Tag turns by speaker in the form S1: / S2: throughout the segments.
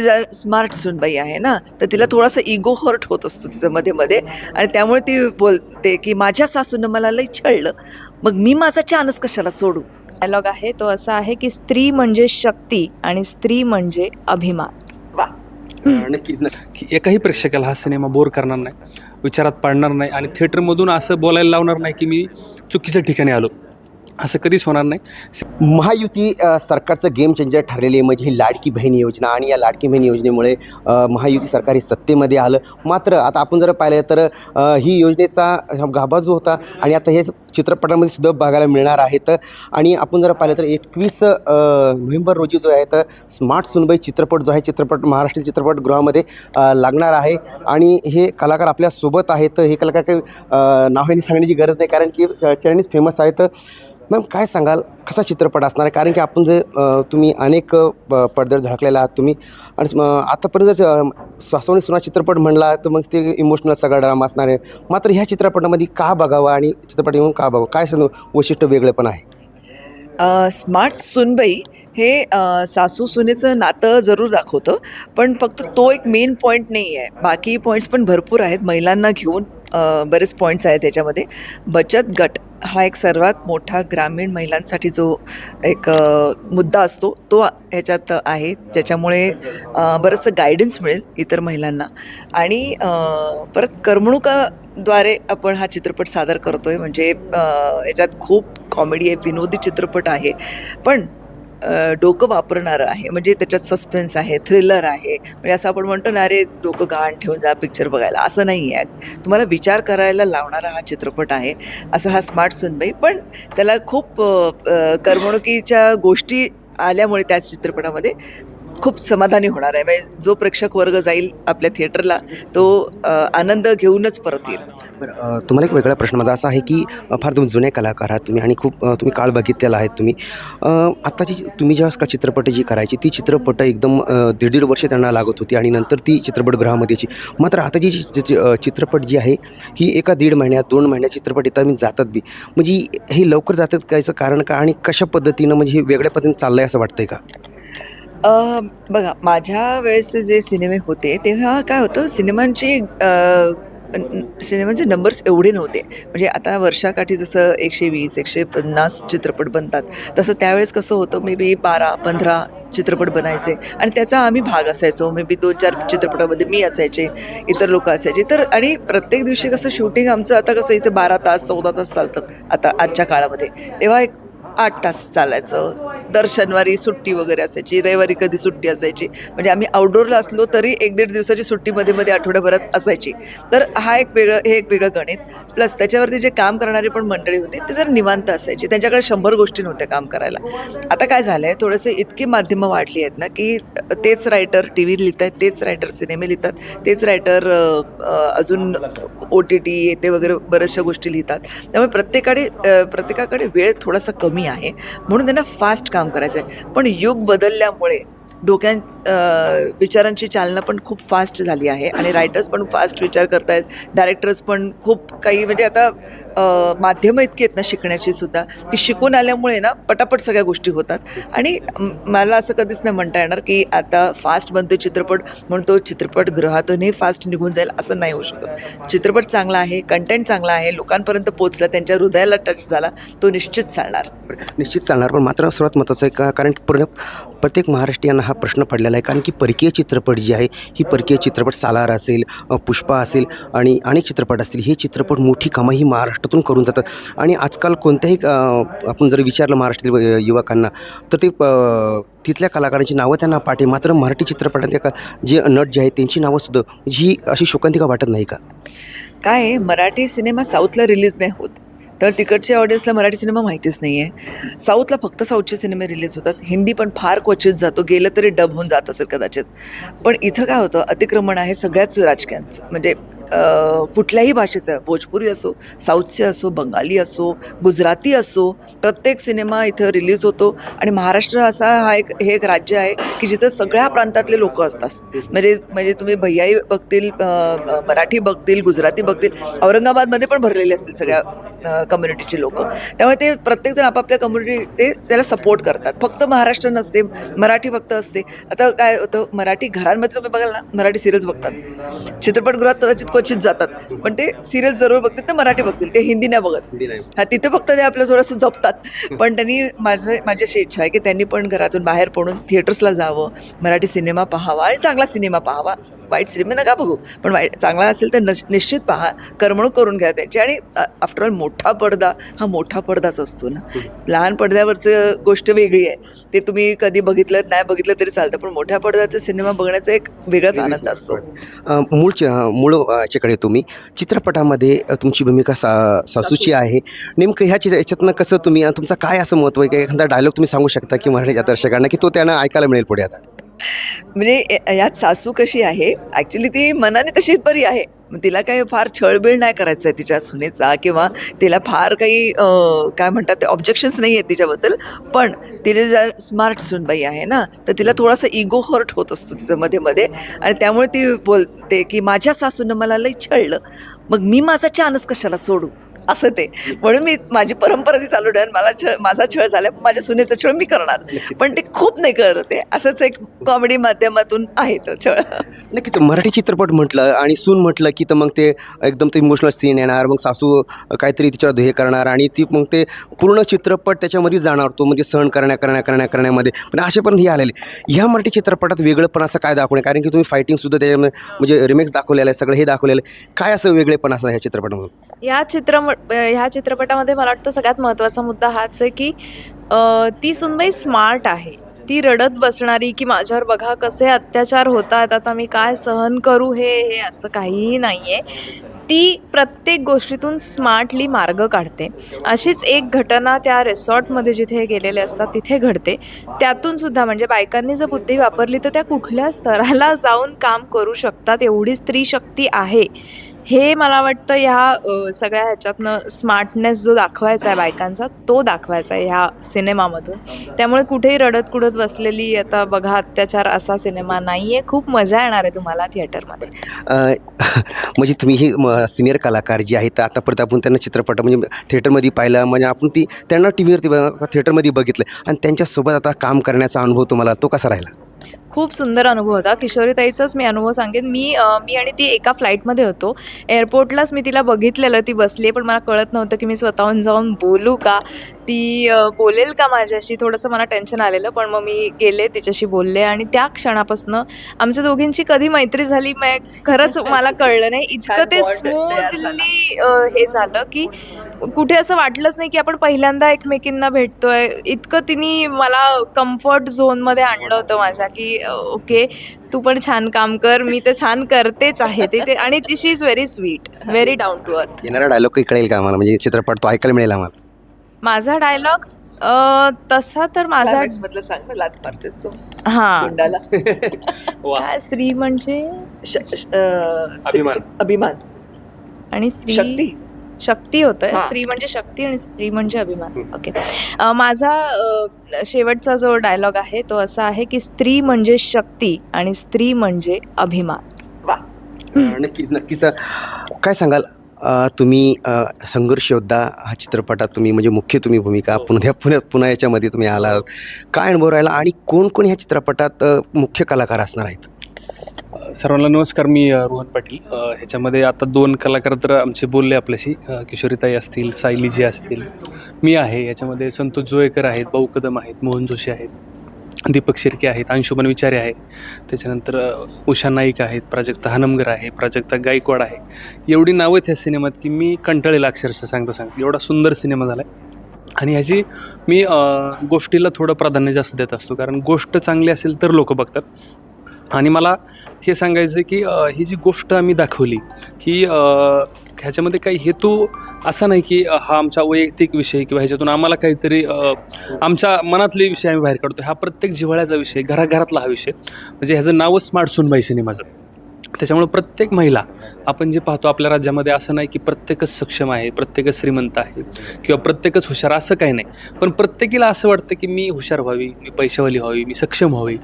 S1: जर स्मार्ट सुनबाई आहे ना तर तिला थोडासा इगो हर्ट होत असतो तिचं मध्ये मध्ये. आणि त्यामुळे ती बोलते की माझ्या सासूनं मला लई छळलं. मग मी माझा चानच कशाला सोडू?
S2: डायलॉग आहे तो असा आहे की स्त्री म्हणजे शक्ती आणि स्त्री म्हणजे अभिमान.
S3: नक्की की एकाही प्रेक्षकाला हा सिनेमा बोर करणार नाही विचारात पाडणार नाही आणि थिएटरमधून असं बोलायला लावणार नाही की मी चुकीच्या ठिकाणी आलो. असं कधीच होणार नाही.
S4: महायुती सरकारचं गेम चेंजर ठरलेली आहे. म्हणजे ही लाडकी बहीण योजना आणि या लाडकी बहीण योजनेमुळे महायुती सरकार हे सत्तेमध्ये आलं. मात्र आता आपण जर पाहिलं तर ही योजनेचा गाभा जो होता आणि आता हे चित्रपटामध्ये सुद्धा बघायला मिळणार आहेत. आणि आपण जर पाहिलं तर एकवीस नोव्हेंबर रोजी जो आहे तर स्मार्ट सुनबाई चित्रपट जो आहे चित्रपट महाराष्ट्र चित्रपटगृहामध्ये लागणार आहे. आणि हे कलाकार आपल्यासोबत आहेत. हे कलाकार काही नावाने सांगण्याची गरज नाही. कारण की चरणीच फेमस आहेत. मॅम काय सांगाल? कसा चित्रपट असणार आहे? कारण की आपण जे तुम्ही अनेक प- पडद्यावर झळकलेला आहात तुम्ही. आणि आतापर्यंत जर, सासवणी सुना चित्रपट म्हणला तर मग ते इमोशनल सगळा ड्रामा असणार आहे. मात्र ह्या चित्रपटामध्ये का बघावं आणि चित्रपट येऊन का बघावं? काय वैशिष्ट्य वेगळं पण आहे?
S1: स्मार्ट सुनबाई हे सासू सुनेचं नातं जरूर दाखवतं. पण फक्त तो एक मेन पॉईंट नाही आहे. बाकी पॉईंट्स पण भरपूर आहेत. महिलांना घेऊन बरेच पॉईंट्स आहेत त्याच्यामध्ये बचत गट. हा एक सर्वात मोठा ग्रामीण महिलांसाठी जो एक मुद्दा असतो तो ह्याच्यात आहे. ज्याच्यामुळे बरंचसं गायडन्स मिळेल इतर महिलांना. आणि परत करमणुकाद्वारे आपण हा चित्रपट सादर करतोय. म्हणजे याच्यात खूप कॉमेडी आहे विनोदी चित्रपट आहे. पण डोकं वापरणारं आहे. म्हणजे त्याच्यात सस्पेन्स आहे थ्रिलर आहे. म्हणजे असं आपण म्हणतो ना अरे डोकं घाण ठेवून जा पिक्चर बघायला. असं नाही आहे तुम्हाला विचार करायला लावणारा हा चित्रपट आहे. असं हा स्मार्ट सुनबाई. पण त्याला खूप करमणुकीच्या गोष्टी आल्यामुळे त्याच चित्रपटामध्ये खूप समाधानी होणार आहे. म्हणजे जो प्रेक्षक वर्ग जाईल आपल्या थिएटरला तो आनंद घेऊनच परत येईल.
S4: बरं तुम्हाला एक वेगळा प्रश्न माझा असा आहे की फार तुम्ही जुने कलाकार आहात तुम्ही आणि खूप तुम्ही काळ बघितलेला आहेत तुम्ही. आत्ताची तुम्ही जेव्हा का चित्रपट जी करायची ती चित्रपट एकदम दीड दीड वर्ष त्यांना लागत होती आणि नंतर ती चित्रपटगृहामध्ये यायची. मात्र आता जी चि- चित्रपट जी आहे ही एका दीड महिन्यात दोन महिन्यात चित्रपट येतात मी जातात बी. म्हणजे हे लवकर जातात कायचं कारण का आणि कशा पद्धतीनं म्हणजे हे वेगळ्या पद्धतीने चाललं आहे असं वाटतं आहे
S1: का? बघा माझ्या वेळेसचे जे सिनेमे होते तेव्हा काय होतं सिनेमांची सिनेमांचे नंबर्स एवढे नव्हते. म्हणजे आता वर्षाकाठी जसं एकशे वीस एकशे पन्नास चित्रपट बनतात तसं त्यावेळेस कसं होतं मे बी बारा पंधरा चित्रपट बनायचे. आणि त्याचा आम्ही भाग असायचो मे बी दोन चार चित्रपटामध्ये मी असायचे इतर लोक असायचे. तर आणि प्रत्येक दिवशी कसं शूटिंग आमचं आता कसं इथे बारा तास चौदा तास चालतं आता आजच्या काळामध्ये. तेव्हा एक आठ तास चालायचं. दर शनिवारी सुट्टी वगैरे असायची रविवारी कधी सुट्टी असायची. म्हणजे आम्ही आउटडोअरला असलो तरी एक दीड दिवसाची सुट्टी मध्ये मध्ये आठवड्याभरात असायची. तर हा एक वेगळं हे एक वेगळं गणित. प्लस त्याच्यावरती जे काम करणारी पण मंडळी होती ते जर निवांत असायची त्यांच्याकडे शंभर गोष्टी नव्हत्या काम करायला. आता काय झालं आहे थोडेसे इतकी माध्यमं वाढली आहेत ना की तेच रायटर टी व्ही लिहित आहेत तेच रायटर सिनेमे लिहितात तेच रायटर अजून ओ टी टी येते वगैरे बऱ्याचशा गोष्टी लिहितात. त्यामुळे प्रत्येकाने प्रत्येकाकडे वेळ थोडासा कमी आहे. आहे. म्हणून त्यांना फास्ट काम करायचं आहे पण युग बदलल्यामुळे डोक्यां विचारांची चालना पण खूप फास्ट झाली आहे आणि रायटर्स पण फास्ट विचार करतायत. डायरेक्टर्स पण खूप काही म्हणजे आता माध्यमं इतकी आहेत ना शिकण्याची सुद्धा की शिकून आल्यामुळे ना पटापट सगळ्या गोष्टी होतात. आणि मला असं कधीच नाही म्हणता येणार की आता फास्ट बनतो चित्रपट म्हणून तो चित्रपट ग्रहातूनही फास्ट निघून जाईल असं नाही होऊ शकत. चित्रपट चांगला आहे कंटेंट चांगला आहे लोकांपर्यंत पोचला त्यांच्या हृदयाला टच झाला तो निश्चित चालणार.
S4: निश्चित चालणार पण मात्र सर्वात महत्त्वाचं आहे का कारण पूर्ण प्रत्येक महाराष्ट्रीयांना हा प्रश्न पडलेला आहे. कारण की परकीय चित्रपट जी आहे ही परकीय चित्रपट सालार असेल पुष्पा असेल आणि अनेक चित्रपट असतील हे चित्रपट मोठी कमाई ही महाराष्ट्रातून करून जातात. आणि आजकाल कोणत्याही आपण जर विचारलं महाराष्ट्रातील युवकांना तर ते तिथल्या कलाकारांची नावं त्यांना पाठे. मात्र मराठी चित्रपटात का जे नट जे आहेत त्यांची नावंसुद्धा सुद्धा ही अशी शोकांतिका वाटत नाही का?
S1: काय आहे, मराठी सिनेमा साऊथला रिलीज नाही होत. तर तिकडच्या ऑडियन्सला मराठी सिनेमा माहितीच नाही आहे साऊथला फक्त साऊथचे सिनेमे रिलीज होतात. हिंदी पण फार क्वचित जातो. गेलं तरी डब होऊन जात असेल कदाचित. पण इथं काय होतं? अतिक्रमण आहे सगळ्याच राजकीयांचं. म्हणजे कुठल्याही भाषेचं भोजपुरी असो साऊथचे असो बंगाली असो गुजराती असो प्रत्येक सिनेमा इथं रिलीज होतो. आणि महाराष्ट्र असा हा एक हे एक राज्य आहे की जिथं सगळ्या प्रांतातले लोक असतात. म्हणजे म्हणजे तुम्ही भैयाई बघतील मराठी बघतील गुजराती बघतील औरंगाबादमध्ये पण भरलेले असतील सगळ्या कम्युनिटीचे लोक. त्यामुळे ते प्रत्येकजण आपापल्या कम्युनिटी ते त्याला सपोर्ट करतात. फक्त महाराष्ट्र नसते मराठी फक्त असते. आता काय होतं मराठी घरांमध्ये तुम्ही बघाल ना मराठी सिरियल्स बघतात. चित्रपटगृहात कदाचित क्वचित जातात. पण ते सिरियल्स जरूर बघतील तर मराठी बघतील ते हिंदी नाही बघत. हा तिथे फक्त ते आपलं थोडंसं जपतात. पण त्यांनी माझं माझी अशी इच्छा आहे की त्यांनी पण घरातून बाहेर पडून थिएटर्सला जावं मराठी सिनेमा पाहावा आणि चांगला सिनेमा पाहावा. वाईट सिनेमा नका बघू. पण वाईट चांगला असेल तर नश निश्चित पहा. करमणूक करून घ्या त्यांची. आणि आफ्टर ऑल मोठा पडदा हा मोठा पडदाच असतो ना. लहान पडद्यावरचं गोष्ट वेगळी आहे. ते तुम्ही कधी बघितलं नाही बघितलं तरी चालतं. पण मोठ्या पडद्याचा सिनेमा बघण्याचा एक वेगळाच आनंद असतो.
S4: मूळ अ, च्याकडे तुम्ही चित्रपटामध्ये तुमची भूमिका सा सासूची आहे. नेमकं ह्या चित्र याच्यातनं कसं तुम्ही तुमचं काय असं महत्त्व आहे? की एखादा डायलॉग तुम्ही सांगू शकता की मराठीच्या दर्शकांना की तो त्यांना ऐकायला मिळेल पुढे आता?
S1: म्हणजे यात सासू कशी आहे? ॲक्च्युली ती मनाने तशी बरी आहे. मग तिला काही फार छळबिळ नाही करायचं आहे तिच्या सुनेचा किंवा तिला फार काही काय म्हणतात ते ऑब्जेक्शन्स नाही आहेत तिच्याबद्दल. पण तिने जर स्मार्ट सुनबाई आहे ना तर तिला थोडासा इगो हर्ट होत असतो तिचं मध्ये मध्ये आणि त्यामुळे ती बोलते की माझ्या सासूनं मला लई छळलं. मग मी माझा चानच कशाला सोडू? असं ते. म्हणून मी माझी परंपरा ती चालू ठेवेन मला छळ माझा छळ झाला पण माझ्या सुनेचा छळ मी करणार. पण ते खूप नाही करत. आहे असंच एक कॉमेडी माध्यमातून आहे तो छळ.
S4: नक्कीच. मराठी चित्रपट म्हटलं आणि सून म्हटलं की तर मग ते एकदम ते इमोशनल सीन येणार मग सासू काहीतरी तिच्यावर हे करणार आणि ती मग ते पूर्ण चित्रपट त्याच्यामध्येच जाणार तो म्हणजे सहन करण्या करण्या करण्या करण्यामध्ये. पण असे पण हे आलेले. ह्या मराठी चित्रपटात वेगळंपण असं काय दाखवणे कारण की तुम्ही फायटिंगसुद्धा त्याच्यामध्ये म्हणजे रिमेक्स दाखवलेलं आहे सगळं हे दाखवलेलं आहे. काय असं वेगळेपण असं ह्या चित्रपटामध्ये
S2: ह्या चित्र ह्या चित्रपटामध्ये मला वाटतं सगळ्यात महत्त्वाचा मुद्दा हाच आहे की ती सुनबाई स्मार्ट आहे. ती रडत बसणारी की माझ्यावर बघा कसे अत्याचार होतात आता मी काय सहन करू हे हे असं काहीही नाही आहे ती प्रत्येक गोष्टीतून स्मार्टली मार्ग काढते. अशीच एक घटना त्या रिसॉर्टमध्ये जिथे गेलेले असतात तिथे घडते. त्यातून सुद्धा म्हणजे बायकांनी जर बुद्धी वापरली तर त्या कुठल्या स्तराला जाऊन काम करू शकतात एवढी स्त्री शक्ती आहे. हे मला वाटतं ह्या सगळ्या ह्याच्यातनं स्मार्टनेस जो दाखवायचा आहे बायकांचा तो दाखवायचा आहे ह्या सिनेमामधून. त्यामुळे कुठेही रडत कुडत बसलेली आता बघा अत्याचार असा सिनेमा नाही आहे खूप मजा येणार आहे तुम्हाला थिएटरमध्ये.
S4: म्हणजे तुम्ही ही सिनियर कलाकार जी आहेत आतापर्यंत आपण त्यांना चित्रपट म्हणजे थिएटरमध्ये पाहिलं म्हणजे आपण ती त्यांना टी व्हीवरती थिएटरमध्ये बघितलं आणि त्यांच्यासोबत आता काम करण्याचा अनुभव तुम्हाला तो कसा राहिला?
S2: खूप सुंदर अनुभव होता. किशोरीताईचाच मी अनुभव सांगेन. मी मी आणि ती एका फ्लाईटमध्ये होतो. एअरपोर्टलाच मी तिला बघितलेलं ती बसली पण मला कळत नव्हतं की मी स्वतःहून जाऊन बोलू का? ती बोलेल का माझ्याशी? थोडंसं मला टेन्शन आलेलं पण मग मी गेले तिच्याशी बोलले आणि त्या क्षणापासून आमच्या दोघींची कधी मैत्री झाली मग खरंच मला कळलं नाही. इतकं ते. स्मूथली हे झालं की कुठे असं वाटलंच नाही की आपण पहिल्यांदा एकमेकींना भेटतोय. इतकं तिने मला कम्फर्ट झोनमध्ये आणलं होतं माझ्या की ओके तू पण छान काम कर मी तर छान करतेच आहे ते. ते आणि ती she is very sweet very down to earth
S4: येणारा डायलॉग काही कळेल का आम्हाला? म्हणजे चित्रपट तो ऐकायला मिळेल आम्हाला.
S2: माझा डायलॉग तसा तर माझा
S1: Climax मधलं सांग ना लाट मारतेस तो.
S2: हा.
S1: गुंडाला.
S2: काय स्त्री म्हणजे?
S1: श- श- अं, स्त्री-
S3: अभिमान.
S1: अभिमान.
S2: आणि स्त्री?
S1: शक्ती.
S2: शक्ती होतंय.
S1: हा.
S2: स्त्री म्हणजे शक्ती आणि स्त्री म्हणजे अभिमान. ओके अ, माझा अ, शेवटचा जो डायलॉग आहे तो असा आहे की स्त्री म्हणजे शक्ती आणि स्त्री म्हणजे अभिमान.
S1: वा.
S4: नक्की नक्कीच काय सांगाल? अ, तुम्ही अ, संघर्ष योद्धा हा चित्रपटात तुम्ही म्हणजे मुख्य तुम्ही भूमिका पुन्हा पुण्यात पुन्हा याच्यामध्ये तुम्ही आलात. काय अनुभव राहिला आणि कोण कोण ह्या चित्रपटात अ, मुख्य कलाकार असणार आहेत?
S3: सर्वांना नमस्कार मी रोहन पाटील. ह्याच्यामध्ये आता दोन कलाकार तर आमचे बोलले आपल्याशी. किशोरीताई असतील सायलीजी असतील. मी आहे याच्यामध्ये संतोष जोयकर आहेत भाऊ कदम आहेत मोहन जोशी आहेत दीपक शिर्के आहेत अंशुमन विचारे आहेत. त्याच्यानंतर उषा नाईक आहेत प्राजक्ता हनमगर आहे प्राजक्ता गायकवाड आहे. एवढी नावं आहेत ह्या सिनेमात की मी कंटाळेल अक्षरशः सांगता सांगता. एवढा सुंदर सिनेमा झाला आहे आणि ह्याची मी गोष्टीला थोडं प्राधान्य जास्त देत असतो. कारण गोष्ट चांगली असेल तर लोक बघतात. आणि मला हे सांगायचं आहे की ही जी गोष्ट आम्ही दाखवली ही ह्याच्यामध्ये काही हेतू असा नाही की हा आमचा वैयक्तिक विषय किंवा ह्याच्यातून आम्हाला काहीतरी आमच्या मनातले विषय आम्ही बाहेर काढतो हा प्रत्येक जिव्हाळ्याचा विषय घराघरातला हा विषय. म्हणजे ह्याचं नावच स्मार्ट सुनबाई सिनेमाचं. त्याच्यामुळे प्रत्येक महिला आपण जे पाहतो आपल्या राज्यामध्ये असं नाही की प्रत्येकच सक्षम आहे प्रत्येकच श्रीमंत आहे किंवा प्रत्येकच हुशार असं काही नाही. पण प्रत्येकीला असं वाटतं की मी हुशार व्हावी मी पैशावाली व्हावी मी सक्षम व्हावी.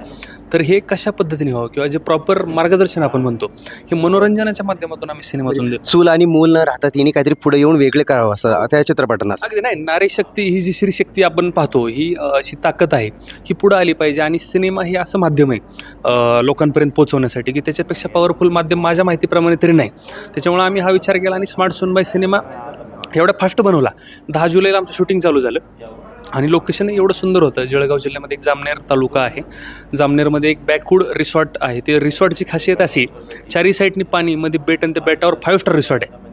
S3: तर हे कशा पद्धतीने व्हावं किंवा जे प्रॉपर मार्गदर्शन आपण म्हणतो हे मनोरंजनाच्या माध्यमातून आम्ही सिनेमातून देतो.
S4: चूल आणि मूल न राहता तिने काहीतरी पुढे येऊन वेगळे करावं असं त्या चित्रपटांना
S3: अगदी नाही नारी शक्ती ही जी स्त्री शक्ती आपण पाहतो ही अशी ताकद आहे ही पुढं आली पाहिजे. आणि सिनेमा हे असं माध्यम आहे लोकांपर्यंत पोहोचवण्यासाठी की त्याच्यापेक्षा पॉवरफुल माध्यम माझ्या माहितीप्रमाणे तरी नाही. त्याच्यामुळे आम्ही हा विचार केला आणि स्मार्ट सोनबाई सिनेमा एवढा फास्ट बनवला. दहा जुलैला आमचं शूटिंग चालू झालं. आणि लोकेशन एवढं सुंदर होतं. जळगाव जिल्ह्यामध्ये एक जामनेर तालुका आहे. जामनेरमध्ये एक बॅकवूड रिसॉर्ट आहे. ते रिसॉर्टची खासियत अशी चारी साईडनी पाणी मध्ये बेट आणि त्या बेटावर फाईव्ह स्टार रिसॉर्ट आहे.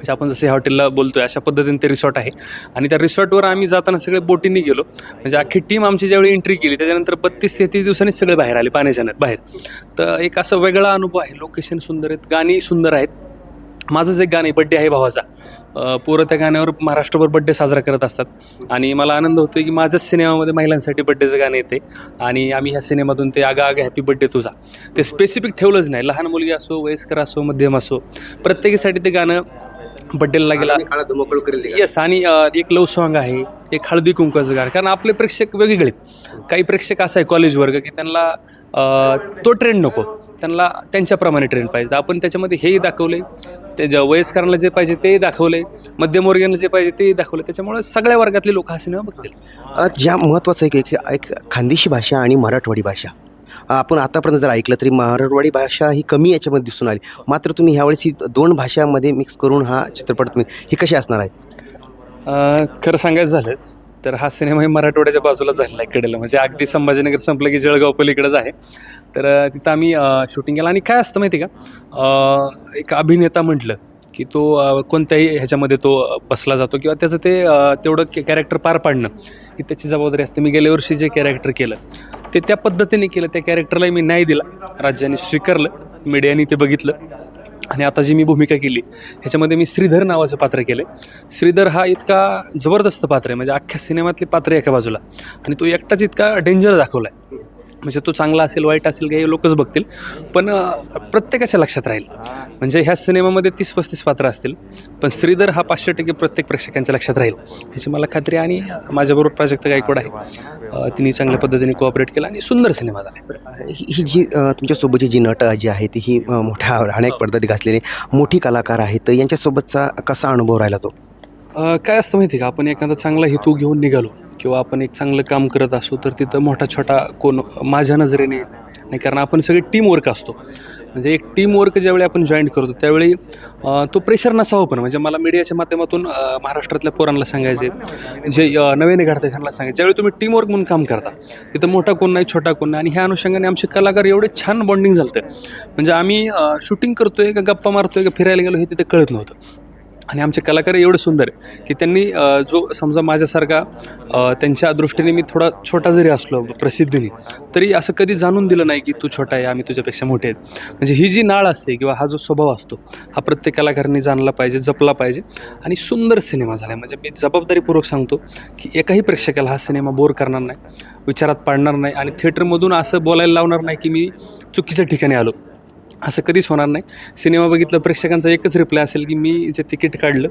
S3: म्हणजे आपण जसे हॉटेलला बोलतोय अशा पद्धतीने ते रिसॉर्ट आहे. आणि त्या रिसॉर्टवर आम्ही जाताना सगळे बोटींनी गेलो. म्हणजे अख्खी टीम आमची ज्यावेळी एंट्री केली त्याच्यानंतर बत्तीस तेहतीस दिवसांनी सगळे बाहेर आले पाण्याच्या बाहेर. तर एक असा वेगळा अनुभव आहे. लोकेशन सुंदर आहेत गाणी सुंदर आहेत. माझंच एक गाणं आहे बड्डे आहे भावाचा. पोरं त्या गाण्यावर महाराष्ट्रभर बड्डे साजरा करत असतात. आणि मला आनंद होतो की माझ्याच सिनेमामध्ये महिलांसाठी बड्डेचं गाणं येते आणि आम्ही ह्या सिनेमातून ते आगा आगा हॅपी बड्डे तुझा ते स्पेसिफिक ठेवलंच नाही. लहान मुलगी असो वयस्कर असो मध्यम असो प्रत्येकासाठी ते गाणं बड्डेला
S4: धुमाकूळ करेल ते.
S3: येस आणि अ, एक लव सॉन्ग आहे एक हळदी कुंकाचं गाणं. कारण आपले प्रेक्षक वेगवेगळे आहेत. काही प्रेक्षक असं आहे कॉलेज वर्ग की त्यांना अ, तो ट्रेंड नको. त्यांना त्यांच्याप्रमाणे ट्रेंड पाहिजे. आपण त्याच्यामध्ये हेही दाखवले ते ज्या वयस्करांना जे पाहिजे तेही दाखवले मध्यमवर्गीयांना जे पाहिजे तेही दाखवले त्याच्यामुळे सगळ्या वर्गातले लोक हा सिनेमा बघतील.
S4: अ, ज्या महत्त्वाचं आहे की एक खानदेशी भाषा आणि मराठवाडी भाषा. आपण आतापर्यंत जर ऐकलं तरी मराठवाडी भाषा ही कमी याच्यामध्ये दिसून आली. मात्र तुम्ही ह्यावेळेस ही दोन भाषामध्ये मिक्स करून हा चित्रपट तुम्ही ही कशी असणार आहे?
S3: खरं सांगायचं झालं तर हा सिनेमा हे मराठवाड्याच्या बाजूला झालेला आहे कडेला. म्हणजे अगदी संभाजीनगर संपलं की जळगाव पलीकडेच आहे. तर तिथं आम्ही शूटिंग केलं. आणि काय असतं माहिती आहे का एक अभिनेता म्हटलं की तो कोणत्याही ह्याच्यामध्ये तो बसला जातो किंवा त्याचं ते तेवढं कॅरेक्टर पार पाडणं ही त्याची जबाबदारी असते. मी गेल्या वर्षी जे कॅरेक्टर केलं ते त्या पद्धतीने केलं त्या कॅरेक्टरलाही मी न्याय दिला. राज्याने स्वीकारलं मीडियाने ते बघितलं. आणि आता जी मी भूमिका केली ह्याच्यामध्ये मी श्रीधर नावाचं पात्र केलं श्रीधर हा इतका जबरदस्त पात्र आहे म्हणजे अख्ख्या सिनेमातली पात्र एका बाजूला. आणि तो एकटाच इतका डेंजर दाखवला आहे म्हणजे तो चांगला असेल वाईट असेल काही लोकच बघतील. पण प्रत्येकाच्या लक्षात राहील. म्हणजे ह्या सिनेमामध्ये तीस पस्तीस पात्र असतील पण श्रीधर हा पाचशे टक्के प्रत्येक प्रेक्षकांच्या लक्षात राहील. ह्याची मला खात्री आणि माझ्याबरोबर प्राजक्त गायकवाड आहे. तिने चांगल्या पद्धतीने कोऑपरेट केला आणि सुंदर सिनेमा झाला.
S4: ही ही जी तुमच्यासोबतची जी नटं जी आहेत ही मोठ्या अनेक पद्धती घासलेली मोठी कलाकार आहेत यांच्यासोबतचा कसा अनुभव राहिला तो?
S3: अ, काय असतं माहिती आहे का? आपण एखादा चांगला हेतू घेऊन निघालो किंवा आपण एक चांगलं काम करत असू तर तिथं मोठा छोटा कोण माझ्या नजरेने नाही कारण आपण सगळे टीमवर्क असतो. म्हणजे एक टीमवर्क ज्यावेळी आपण जॉईन करतो त्यावेळी अ, तो प्रेशर नसावा पण. म्हणजे मला मीडियाच्या माध्यमातून अ, महाराष्ट्रातल्या पोरांना सांगायचे जे अ, नव्याने घडतात त्यांना सांगायचे ज्यावेळी तुम्ही टीमवर्क म्हणून काम करता तिथं मोठा कोण नाही छोटा कोण नाही. आणि ह्या अनुषंगाने आमचे कलाकार एवढे छान बॉन्डिंग झालं म्हणजे आम्ही शूटिंग करतोय का गप्पा मारतोय का फिरायला गेलो हे तिथे कळत नव्हतं. आणि आमचे कलाकार एवढे सुंदर आहे की त्यांनी जो समजा माझ्यासारखा त्यांच्या दृष्टीने मी थोडा छोटा जरी असलो प्रसिद्धीने तरी असं कधी जाणून दिलं नाही की तू छोटा आहे आम्ही तुझ्यापेक्षा मोठे आहेत. म्हणजे ही जी नाळ असते किंवा हा जो स्वभाव असतो हा प्रत्येक कलाकारांनी जाणला पाहिजे जपला पाहिजे आणि सुंदर सिनेमा झाला आहे म्हणजे मी जबाबदारीपूर्वक सांगतो की एकाही प्रेक्षकाला हा सिनेमा बोर करणार नाही विचारात पाडणार नाही आणि थिएटरमधून असं बोलायला लावणार नाही की मी चुकीच्या ठिकाणी आलो. असं कधीच होणार नाही. सिनेमा बघितलं प्रेक्षकांचा एकच रिप्लाय असेल की मी जे तिकीट काढलं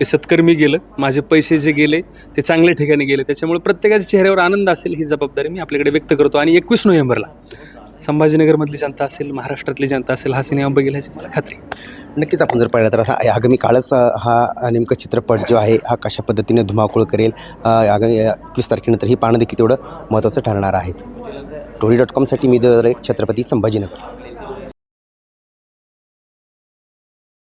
S3: ते सत्कर्मी गेलं माझे पैसे जे गेले ते चांगल्या ठिकाणी गेले. त्याच्यामुळे प्रत्येकाच्या चेहऱ्यावर आनंद असेल ही जबाबदारी मी आपल्याकडे व्यक्त करतो. आणि एकवीस नोव्हेंबरला संभाजीनगरमधली जनता असेल महाराष्ट्रातली जनता असेल हा सिनेमा बघेल ह्याची मला खात्री
S4: नक्कीच आपण जर पाहिलं तर आता आगामी काळच हा नेमका चित्रपट जो आहे हा कशा पद्धतीने धुमाकूळ करेल आगामी एकवीस तारखेनंतर ही पाहणं देखील तेवढं महत्त्वाचं ठरणार आहेत. टोरी डॉट कॉमसाठी मी दर छत्रपती संभाजीनगर.